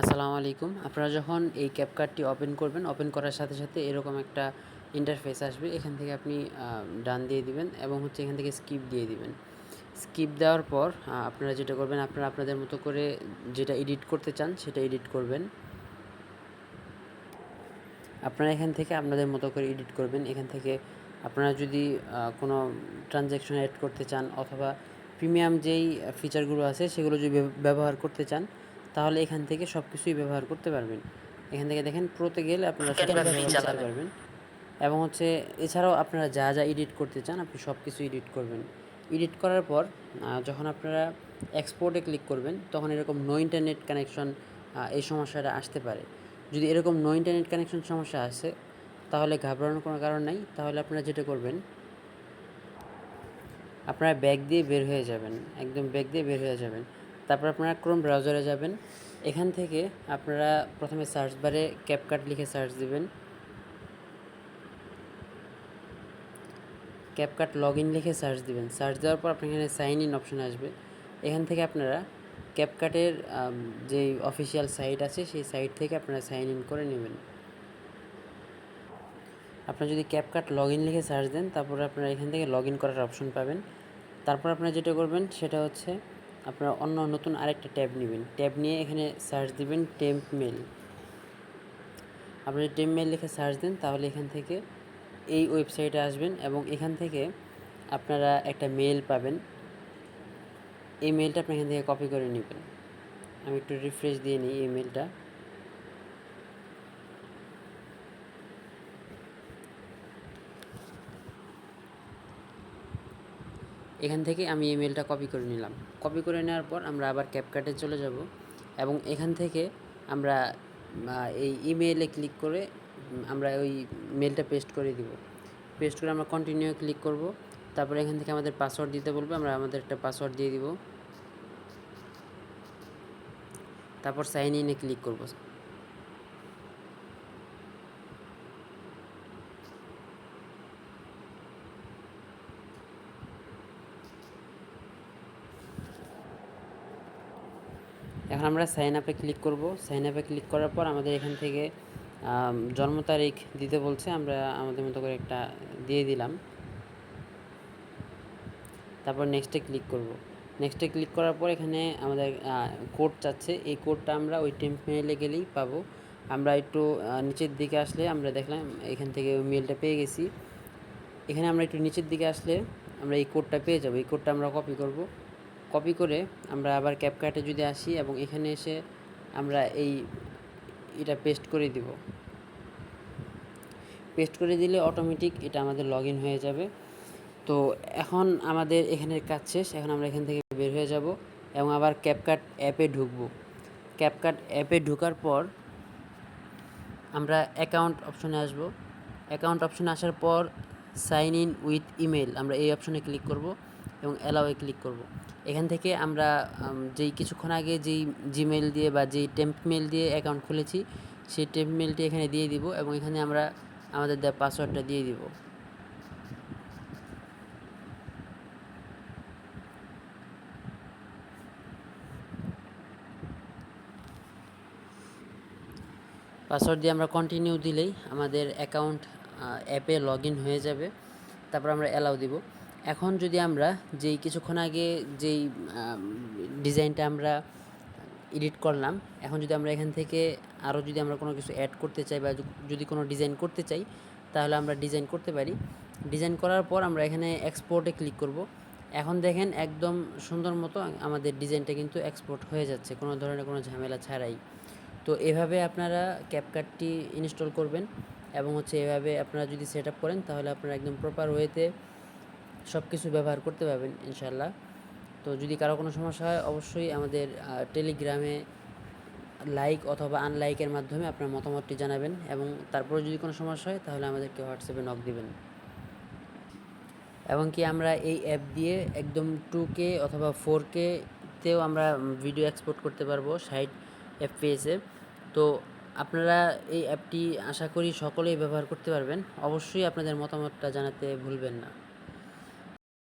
আসসালামু আলাইকুম। আপনারা যখন এই ক্যাপকার্টটি ওপেন করবেন ওপেন করার সাথে সাথে এরকম একটা ইন্টারফেস আসবে। এখান থেকে আপনি ডান দিয়ে দিবেন এবং হচ্ছে এখান থেকে স্কিপ দিয়ে দিবেন। স্কিপ দেওয়ার পর আপনারা যেটা করবেন, আপনারা আপনাদের মতো করে যেটা এডিট করতে চান, সেটা এডিট করবেন। আপনারা এখান থেকে আপনাদের মতো করে এডিট করবেন। এখান থেকে আপনারা যদি কোনো ট্রানজ্যাকশন অ্যাড করতে চান অথবা প্রিমিয়াম যেই ফিচারগুলো আছে, সেগুলো যদি ব্যবহার করতে চান তাহলে এখান থেকে সব কিছুই ব্যবহার করতে পারবেন। এখান থেকে দেখেন প্রোতে গেলে আপনারা সব করতে পারবেন। এবং হচ্ছে এছাড়াও আপনারা যা যা এডিট করতে চান আপনি সব কিছু এডিট করবেন। এডিট করার পর যখন আপনারা এক্সপোর্টে ক্লিক করবেন তখন এরকম নো ইন্টারনেট কানেকশন এই সমস্যাটা আসতে পারে। যদি এরকম নো ইন্টারনেট কানেকশন সমস্যা আসে তাহলে ঘাবড়ানোর কোনো কারণ নাই। তাহলে আপনারা যেটা করবেন আপনারা ব্যাগ দিয়ে বের হয়ে যাবেন। একদম ব্যাগ দিয়ে বের হয়ে যাবেন। তারপর আপনারা ক্রোম ব্রাউজারে যাবেন। এখান থেকে আপনারা প্রথমে সার্চ বারে ক্যাপকাট লিখে সার্চ দিবেন। ক্যাপকাট লগ ইন লিখে সার্চ দিবেন। সার্চ দেওয়ার পর আপনার এখানে সাইন ইন অপশন আসবে। এখান থেকে আপনারা ক্যাপকাটের যে অফিসিয়াল সাইট আছে, সেই সাইট থেকে আপনারা সাইন ইন করে নেবেন। আপনারা যদি ক্যাপকাট লগ ইন লিখে সার্চ দেন, তারপরে আপনারা এখান থেকে লগ ইন করার অপশন পাবেন। তারপর আপনারা যেটা করবেন, সেটা হচ্ছে আপনারা অন্য নতুন আরেকটা ট্যাব নেবেন। ট্যাব নিয়ে এখানে সার্চ দিবেন টেম্প মেল আপনি টেম্প মেল লিখে সার্চ দেন, তাহলে এখান থেকে এই ওয়েবসাইটে আসবেন এবং এখান থেকে আপনারা একটা মেল পাবেন। এই মেলটা আপনি এখান থেকে কপি করে নেবেন। আমি একটু রিফ্রেশ দিয়ে নিই এই মেলটা এখান থেকে আমি এই মেলটা কপি করে নিলাম। কপি করে নেওয়ার পর আমরা আবার ক্যাপকাটে চলে যাব এবং এখান থেকে আমরা এই ইমেইলে ক্লিক করে আমরা ওই মেলটা পেস্ট করে দিব। পেস্ট করে আমরা কন্টিনিউ ক্লিক করব। তারপরে এখান থেকে আমাদের পাসওয়ার্ড দিতে বলবে, আমরা আমাদের একটা পাসওয়ার্ড দিয়ে দিব। তারপর সাইন ইনে ক্লিক করব। এখন আমরা সাইন আপে ক্লিক করব। সাইন আপে ক্লিক করার পর আমাদের এখান থেকে জন্ম তারিখ দিতে বলছে, আমরা আমাদের মতো করে একটা দিয়ে দিলাম। তারপর নেক্সটে ক্লিক করব। নেক্সটে ক্লিক করার পর এখানে আমাদের কোড চাচ্ছে। এই কোডটা আমরা ওই টেম্প মেলে গেলেই পাবো। আমরা একটু নিচের দিকে আসলে আমরা দেখলাম, এখান থেকে ওই মেলটা পেয়ে গেছি। এখানে আমরা একটু নিচের দিকে আসলে আমরা এই কোডটা পেয়ে যাব। এই কোডটা আমরা কপি করব। কপি করে আমরা আবার ক্যাপকাটে যদি আসি এবং এখানে এসে আমরা এই এটা পেস্ট করে দিব। পেস্ট করে দিলে অটোমেটিক এটা আমাদের লগ হয়ে যাবে। তো এখন আমাদের এখানের কাজ শেষ, এখন আমরা এখান থেকে বের হয়ে যাব এবং আবার ক্যাপকাট অ্যাপে ঢুকবো। ক্যাপকাট অ্যাপে ঢোকার পর আমরা অ্যাকাউন্ট অপশনে আসব। অ্যাকাউন্ট অপশনে আসার পর সাইন ইন উইথ ইমেল আমরা এই অপশনে ক্লিক করব। এবং অ্যালাওয়ে ক্লিক করব। এখান থেকে আমরা যেই কিছুক্ষণ আগে যেই জিমেল দিয়ে বা যেই টেম্প মেল দিয়ে অ্যাকাউন্ট খুলেছি, সেই টেম্প মেলটি এখানে দিয়ে দিব এবং এখানে আমরা আমাদের দেওয়া পাসওয়ার্ডটা দিয়ে দিব। পাসওয়ার্ড দিয়ে আমরা কন্টিনিউ দিলেই আমাদের অ্যাকাউন্ট অ্যাপে লগ হয়ে যাবে। তারপর আমরা অ্যালাউ দিব। এখন যদি আমরা যেই কিছুক্ষণ আগে যেই ডিজাইনটা আমরা এডিট করলাম, এখন যদি আমরা এখান থেকে আরও যদি আমরা কোনো কিছু অ্যাড করতে চাই বা যদি কোনো ডিজাইন করতে চাই, তাহলে আমরা ডিজাইন করতে পারি। ডিজাইন করার পর আমরা এখানে এক্সপোর্টে ক্লিক করব। এখন দেখেন একদম সুন্দর মতো আমাদের ডিজাইনটা কিন্তু এক্সপোর্ট হয়ে যাচ্ছে, কোনো ধরনের কোনো ঝামেলা ছাড়াই। তো এভাবে আপনারা ক্যাপকাটটি ইনস্টল করবেন এবং হচ্ছে এভাবে আপনারা যদি সেট করেন, তাহলে আপনারা একদম প্রপার ওয়েতে সব কিছু ব্যবহার করতে পারবেন ইনশাল্লাহ তো যদি কারও কোনো সমস্যা হয়, অবশ্যই আমাদের টেলিগ্রামে লাইক অথবা আনলাইকের মাধ্যমে আপনার মতামতটি জানাবেন এবং তারপরে যদি কোনো সমস্যা হয়, তাহলে আমাদেরকে হোয়াটসঅ্যাপে নক দিবেন। এবং কি আমরা এই অ্যাপ দিয়ে একদম টু কে অথবা ফোর কেতেও আমরা ভিডিও এক্সপোর্ট করতে পারব ষাট এফপিএসে তো আপনারা এই অ্যাপটি আশা করি সকলেই ব্যবহার করতে পারবেন। অবশ্যই আপনাদের মতামতটা জানাতে ভুলবেন না।